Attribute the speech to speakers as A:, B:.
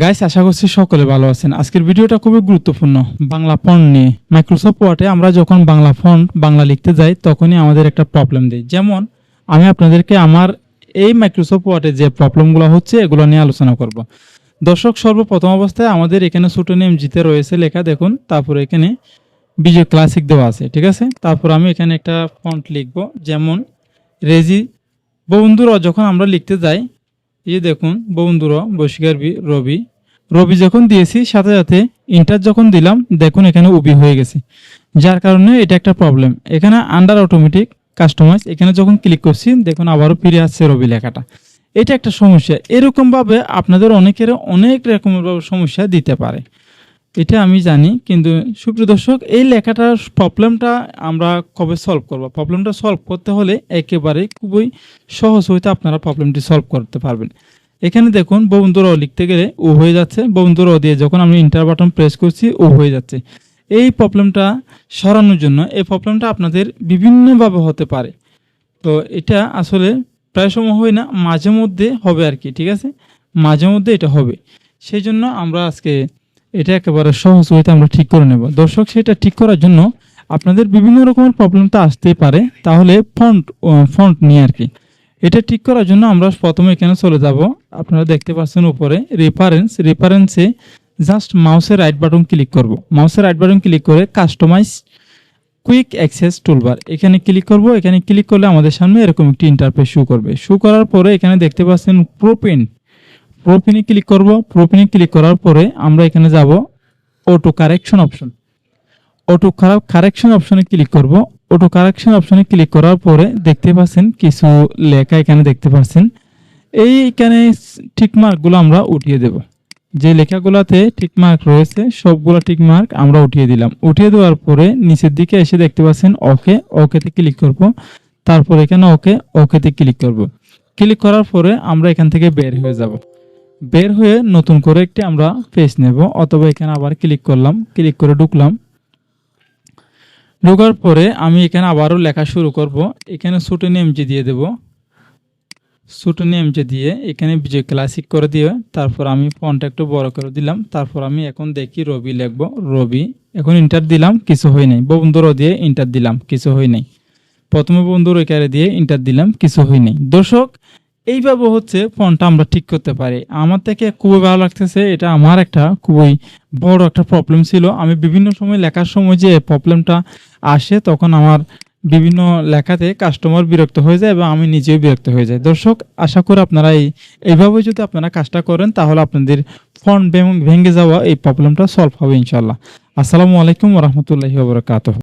A: Guys আশা করছি সকলে ভালো আছেন। আজকের ভিডিওটা খুবই গুরুত্বপূর্ণ। বাংলা ফন্ট নিয়ে। মাইক্রোসফট ওয়ার্ডে আমরা যখন বাংলা ফন্ট বাংলা লিখতে যাই, তখনই আমাদের একটা প্রবলেম দেয়। যেমন, আমি আপনাদেরকে আমার এই মাইক্রোসফট ওয়ার্ডে যে প্রবলেমগুলো হচ্ছে, এগুলো নিয়ে আলোচনা করব। দর্শক, সর্বপ্রথম অবস্থায় আমাদের এখানে ছোট নেম জিতে রয়েছে লেখা, দেখুন। তারপরে এখানে বিজয় ক্লাসিক দেওয়া আছে, ঠিক আছে? তারপর আমি এখানে একটা ফন্ট লিখব, যেমন রেজি বন্ধুরা, যখন আমরা লিখতে যাই এই দেখুন, বন্ধুরা বসিকার রবি। রবি যখন দিয়েছি, সাথে সাথে ইন্টার যখন দিলাম, দেখুন এখানে উবি হয়ে গেছে। যার কারণে এটা একটা প্রবলেম এখানে আন্ডার অটোমেটিক কাস্টমাইজ এখানে যখন ক্লিক করছি, দেখুন আবারও ফিরে আসছে রবি লেখাটা। এটা একটা সমস্যা। এরকমভাবে আপনাদের অনেকের অনেক রকমের সমস্যা দিতে পারে। এটা আমি জানি, কিন্তু সুপ্রিয় দর্শক, এই লেখাটার প্রবলেমটা আমরা কবে সলভ করব? প্রবলেমটা সলভ করতে হলে একেবারে খুবই সহজ হইতে আপনারা প্রবলেমটি সলভ করতে পারবেন। এখানে দেখুন বন্ধুর লিখতে গেলে ও হয়ে যাচ্ছে বন্ধুর অ দিয়ে যখন আমি ইন্টার বাটন প্রেস করছি, ও হয়ে যাচ্ছে। এই প্রবলেমটা সরানোর জন্য, এই প্রবলেমটা আপনাদের বিভিন্নভাবে হতে পারে। তো এটা আসলে প্রায় সময় হয় না, মাঝে মধ্যে হবে আর কি, ঠিক আছে? মাঝে মধ্যে এটা হবে। সেই জন্য আমরা আজকে এটা একেবারে সহজ হইতে আমরা ঠিক করে নেব। দর্শক, সেটা ঠিক করার জন্য আপনাদের বিভিন্ন রকমের প্রবলেম তো আসতেই পারে, তাহলে ফন্ট ফন্ট নিয়ে আর কি। এটা ঠিক করার জন্য আমরা প্রথমে এখানে চলে যাব। আপনারা দেখতে পাচ্ছেন উপরে রেফারেন্স রেফারেন্সে জাস্ট মাউসের রাইট বাটন ক্লিক করব। মাউসের রাইট বাটন ক্লিক করে কাস্টমাইজ কুইক অ্যাক্সেস টুলবার এখানে ক্লিক করব, এখানে ক্লিক করলে আমাদের সামনে এরকম একটি ইন্টারফেস শো করবে। শো করার পরে এখানে দেখতে পাচ্ছেন প্রোপিন প্রোপিনে ক্লিক করব। প্রোপিনে ক্লিক করার পরে আমরা এখানে যাব auto correction option auto correction অপশনে ক্লিক করব। অটো কারেকশন অপশনে ক্লিক করার পরে দেখতে পাচ্ছেন কিছু লেখা এখানে দেখতে পাচ্ছেন। এই এইখানে টিকমার্কগুলো আমরা উঠিয়ে দেব। যে লেখাগুলোতে টিকমার্ক রয়েছে, সবগুলো টিকমার্ক আমরা উঠিয়ে দিলাম। উঠিয়ে দেওয়ার পরে নিচের দিকে এসে দেখতে পাচ্ছেন ওকে ওকেতে ক্লিক করব। তারপর এখানে ওকে ওকেতে ক্লিক করব। ক্লিক করার পরে আমরা এখান থেকে বের হয়ে যাব। বের হয়ে নতুন করে একটি আমরা পেজ নেব, অথবা এখানে আবার ক্লিক করলাম ক্লিক করে ঢুকলাম। ঢোকার পরে আমি এখানে আবারও লেখা শুরু করব। এখানে সুটনি এমজি দিয়ে দেব। সুটনি এমজি দিয়ে এখানে বিজয় ক্লাসিক করে দিয়ে তারপর আমি ফন্টটা একটু বড় করে দিলাম। তারপর আমি এখন দেখি রবি লিখব। রবি, এখন ইন্টার দিলাম, কিছু হয় নাই। বন্ধুরও দিয়ে ইন্টার দিলাম, কিছু হয় নাই। প্রথমে বন্ধুর একারে দিয়ে ইন্টার দিলাম, কিছু হয় নাই। দর্শক এইভাবে হচ্ছে ফোনটা আমরা ঠিক করতে পারি। আমার থেকে খুবই ভালো লাগতেছে, এটা আমার একটা খুবই বড় একটা প্রবলেম ছিল। আমি বিভিন্ন সময় লেখার সময় যে প্রবলেমটা আসে, তখন আমার বিভিন্ন লেখাতে কাস্টমার বিরক্ত হয়ে যায় এবং আমি নিজেও বিরক্ত হয়ে যাই। দর্শক, আশা করি আপনারা এই, এইভাবে যদি আপনারা কাজটা করেন, তাহলে আপনাদের ফোন ভেঙে যাওয়া এই প্রবলেমটা সলভ হবে ইনশাল্লাহ আসসালামু আলাইকুম রহমতুল্লাহি ওবরাকাতুহ